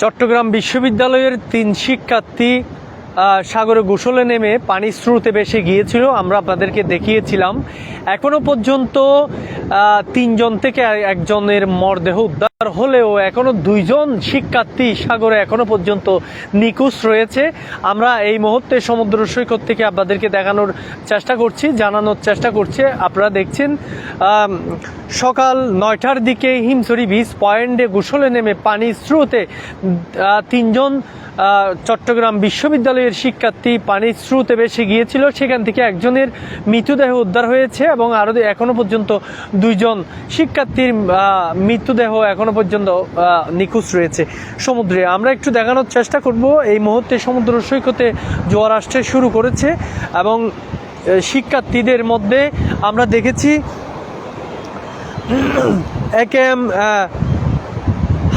চট্টগ্রাম বিশ্ববিদ্যালয়ের তিন শিক্ষার্থী সাগরে গোসলে নেমে পানির স্রোতে বেসে গিয়েছিল, আমরা আপনাদেরকে দেখিয়েছিলাম। এখনও পর্যন্ত তিনজন থেকে একজনের মরদেহ উদ্ধার হলেও এখনও দুইজন শিক্ষার্থী সাগরে এখনও পর্যন্ত নিখোঁজ রয়েছে। আমরা এই মুহূর্তে সমুদ্র সৈকত থেকে আপনাদেরকে দেখানোর চেষ্টা করছি, জানানোর চেষ্টা করছি। আপনারা দেখছেন সকাল নয়টার দিকে হিমছড়ি বিচ পয়েন্টে গোসলে নেমে পানির স্রোতে তিনজন চট্টগ্রাম বিশ্ববিদ্যালয়ের শিক্ষার্থী পানির স্রোতে বেসে গিয়েছিল। সেখান থেকে একজনের মৃতদেহ উদ্ধার হয়েছে এবং আরও এখনও পর্যন্ত দুইজন শিক্ষার্থীর মৃতদেহ এখনও পর্যন্ত নিখোঁজ রয়েছে সমুদ্রে। আমরা একটু দেখানোর চেষ্টা করব। এই মুহূর্তে সমুদ্র সৈকতে জোয়ার আসতে শুরু করেছে এবং শিক্ষার্থীদের মধ্যে আমরা দেখেছি একে এম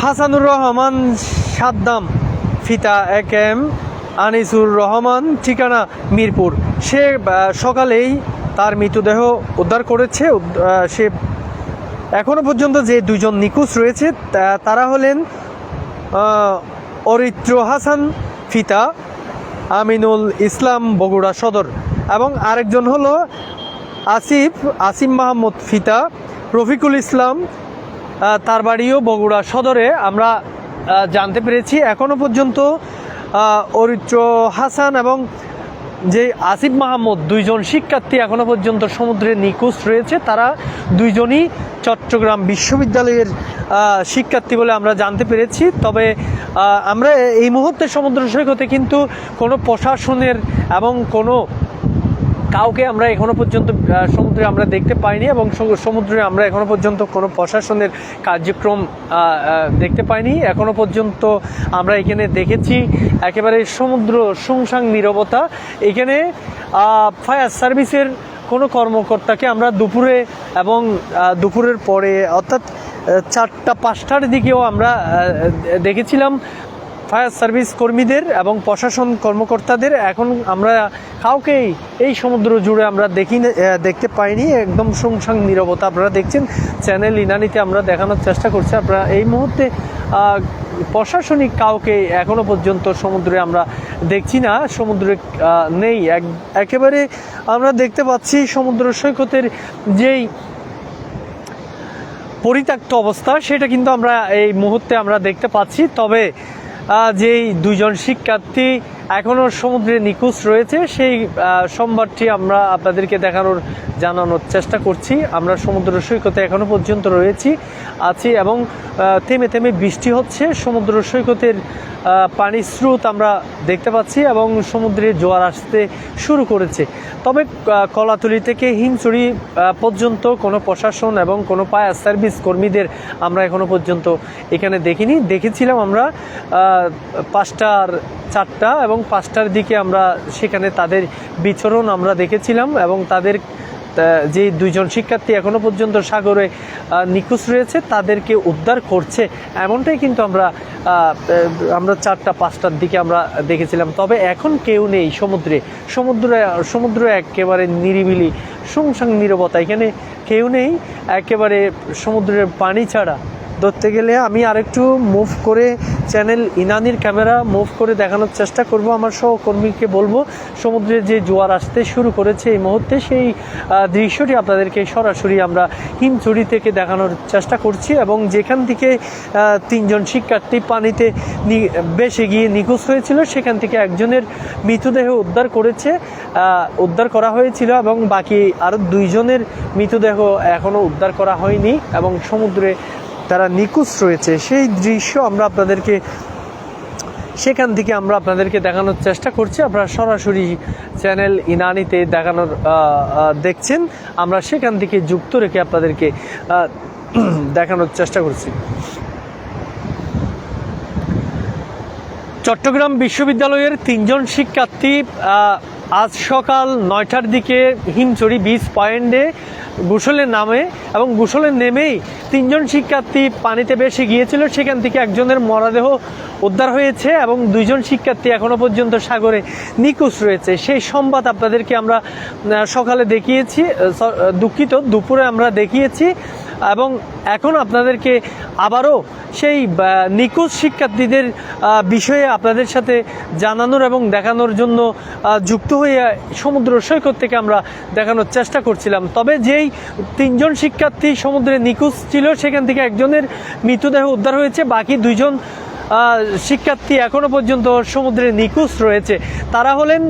হাসানুর রহমান সাদ্দাম ফিতা এক এম আনিসুর রহমান, ঠিকানা মিরপুর। সে সকালেই তার মৃতদেহ উদ্ধার করেছে। সে এখনও পর্যন্ত যে দুজন নিখোঁজ রয়েছে তারা হলেন অরিত্র হাসান, ফিতা, আমিনুল ইসলাম বগুড়া সদর এবং আরেকজন হলো আসিফ, আসিম মাহমুদ ফিতা, রফিকুল ইসলাম তার বাড়িও বগুড়া সদরে। আমরা জানতে পেরেছি। এখনও পর্যন্ত অরিত্র হাসান এবং যে আসিফ মাহমুদ দুইজন শিক্ষার্থী এখনও পর্যন্ত সমুদ্রে নিখোঁজ রয়েছে, তারা দুইজনই চট্টগ্রাম বিশ্ববিদ্যালয়ের শিক্ষার্থী বলে আমরা জানতে পেরেছি। তবে আমরা এই মুহূর্তে সমুদ্র সৈকতে কিন্তু কোনো প্রশাসনের এবং কোনো কাউকে আমরা এখনও পর্যন্ত সমুদ্রে আমরা দেখতে পাইনি এবং সমুদ্রে আমরা এখনও পর্যন্ত কোনো প্রশাসনের কার্যক্রম দেখতে পাইনি। এখনও পর্যন্ত আমরা এখানে দেখেছি একেবারে সমুদ্র সুংসাং নীরবতা। এখানে ফায়ার সার্ভিসের কোনো কর্মকর্তাকে আমরা দুপুরে এবং দুপুরের পরে অর্থাৎ চারটা পাঁচটার দিকেও আমরা দেখেছিলাম। ফায়ার সার্ভিস কর্মীদের এবং প্রশাসন কর্মকর্তাদের এখন আমরা কাউকেই এই সমুদ্র জুড়ে আমরা দেখি দেখতে পাইনি। একদম শুংসাং নীরবতা আপনারা দেখছেন। চ্যানেল ইনানিতে আমরা দেখানোর চেষ্টা করছি। আপনারা এই মুহূর্তে প্রশাসনিক কাউকে এখনও পর্যন্ত সমুদ্রে আমরা দেখছি না। সমুদ্রে নেই। এক- একেবারে আমরা দেখতে পাচ্ছি সমুদ্র সৈকতের যেই পরিত্যক্ত অবস্থা, সেটা কিন্তু আমরা এই মুহূর্তে আমরা দেখতে পাচ্ছি। তবে যেই দুজন শিক্ষার্থী এখনও সমুদ্রে নিখোঁজ রয়েছে। সেই আহ, সোমবারটি আমরা আপনাদেরকে দেখানোর জানানোর চেষ্টা করছি। আমরা সমুদ্র সৈকতে এখনও পর্যন্ত রয়েছি আছি এবং থেমে থেমে বৃষ্টি হচ্ছে। সমুদ্র সৈকতের পানির স্রোত আমরা দেখতে পাচ্ছি এবং সমুদ্রে জোয়ার আসতে শুরু করেছে। তবে কলাতলি থেকে হিমচুরি পর্যন্ত কোনো প্রশাসন এবং কোনো ফায়ার সার্ভিস কর্মীদের আমরা এখনও পর্যন্ত এখানে দেখিনি। দেখেছিলাম আমরা পাঁচটার চারটা এবং পাঁচটার দিকে আমরা সেখানে তাদের বিচরণ আমরা দেখেছিলাম এবং তাদের যে দুইজন শিক্ষার্থী এখনও পর্যন্ত সাগরে নিখোঁজ রয়েছে, তাদেরকে উদ্ধার করছে। এমনটাই কিন্তু আমরা আমরা চারটা, পাঁচটার দিকে আমরা দেখেছিলাম। তবে এখন কেউ নেই সমুদ্রে। সমুদ্রে, সমুদ্র একেবারে নিরিবিলি শুংসাং নীরবতা। এখানে কেউ নেই। একেবারে সমুদ্রের পানি ছাড়া ধরতে গেলে আমি আরেকটু মুভ করে চ্যানেল ইনানির ক্যামেরা মুভ করে দেখানোর চেষ্টা করব। আমার সহকর্মীকে বলব সমুদ্রে যে জোয়ার আসতে শুরু করেছে এই মুহূর্তে সেই দৃশ্যটি আপনাদেরকে সরাসরি আমরা হিমচুরি থেকে দেখানোর চেষ্টা করছি এবং যেখান থেকে তিনজন শিক্ষার্থী পানিতে বেসে গিয়ে নিখোঁজ হয়েছিল, সেখান থেকে একজনের মৃতদেহ উদ্ধার করেছে উদ্ধার করা হয়েছিল এবং বাকি আরও দুইজনের মৃতদেহ এখনও উদ্ধার করা হয়নি এবং সমুদ্রে তারা নিখোঁজ রয়েছে। সেই দৃশ্য আমরা আপনাদেরকে, সেখান থেকে আমরা আপনাদেরকে দেখানোর চেষ্টা করছি। আপনারা সরাসরি চ্যানেল ইনানিতে দেখানোর দেখছেন। আমরা সেখান থেকে যুক্ত রেখে আপনাদেরকে দেখানোর চেষ্টা করছি। চট্টগ্রাম বিশ্ববিদ্যালয়ের তিনজন শিক্ষার্থী আজ সকাল নয়টার দিকে হিমচড়ি বিচ পয়েন্টে গোসলের নামে এবং গোসলের নেমেই তিনজন শিক্ষার্থী পানিতে বেসে গিয়েছিল। সেখান থেকে একজনের মরাদেহ উদ্ধার হয়েছে এবং দুইজন শিক্ষার্থী এখনও পর্যন্ত সাগরে নিখোঁজ রয়েছে। সেই সংবাদ আপনাদেরকে আমরা সকালে দেখিয়েছি। দুঃখিত, দুপুরে আমরা দেখিয়েছি। এবং এখন আপনাদেরকে আবারও সেই নিখোঁজ শিক্ষার্থীদের বিষয়ে আপনাদের সাথে জানানোর এবং দেখানোর জন্য যুক্ত হয়ে সমুদ্র সৈকত থেকে আমরা দেখানোর চেষ্টা করছিলাম। তবে যেই তিনজন শিক্ষার্থী সমুদ্রে নিখোঁজ ছিল, সেখান থেকে একজনের মৃতদেহ উদ্ধার হয়েছে। বাকি দুইজন শিক্ষার্থী এখনও পর্যন্ত সমুদ্রে নিখোঁজ রয়েছে। তারা হলেন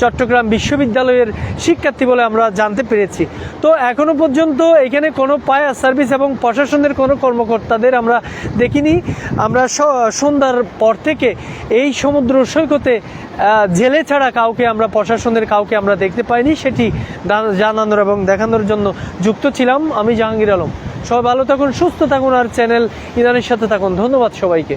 চট্টগ্রাম বিশ্ববিদ্যালয়ের শিক্ষার্থী বলে আমরা জানতে পেরেছি। তো এখনও পর্যন্ত এখানে কোনো ফায়ার সার্ভিস এবং প্রশাসনের কোনো কর্মকর্তাদের আমরা দেখিনি। আমরা সন্ধ্যার পর থেকে এই সমুদ্র সৈকতে জেলে ছাড়া কাউকে আমরা, প্রশাসনের কাউকে আমরা দেখতে পাইনি। সেটি জানানোর এবং দেখানোর জন্য যুক্ত ছিলাম। আমি জাহাঙ্গীর আলম। সবাই ভালো থাকুন, সুস্থ থাকুন, আর চ্যানেল ইরানের সাথে থাকুন। ধন্যবাদ সবাইকে।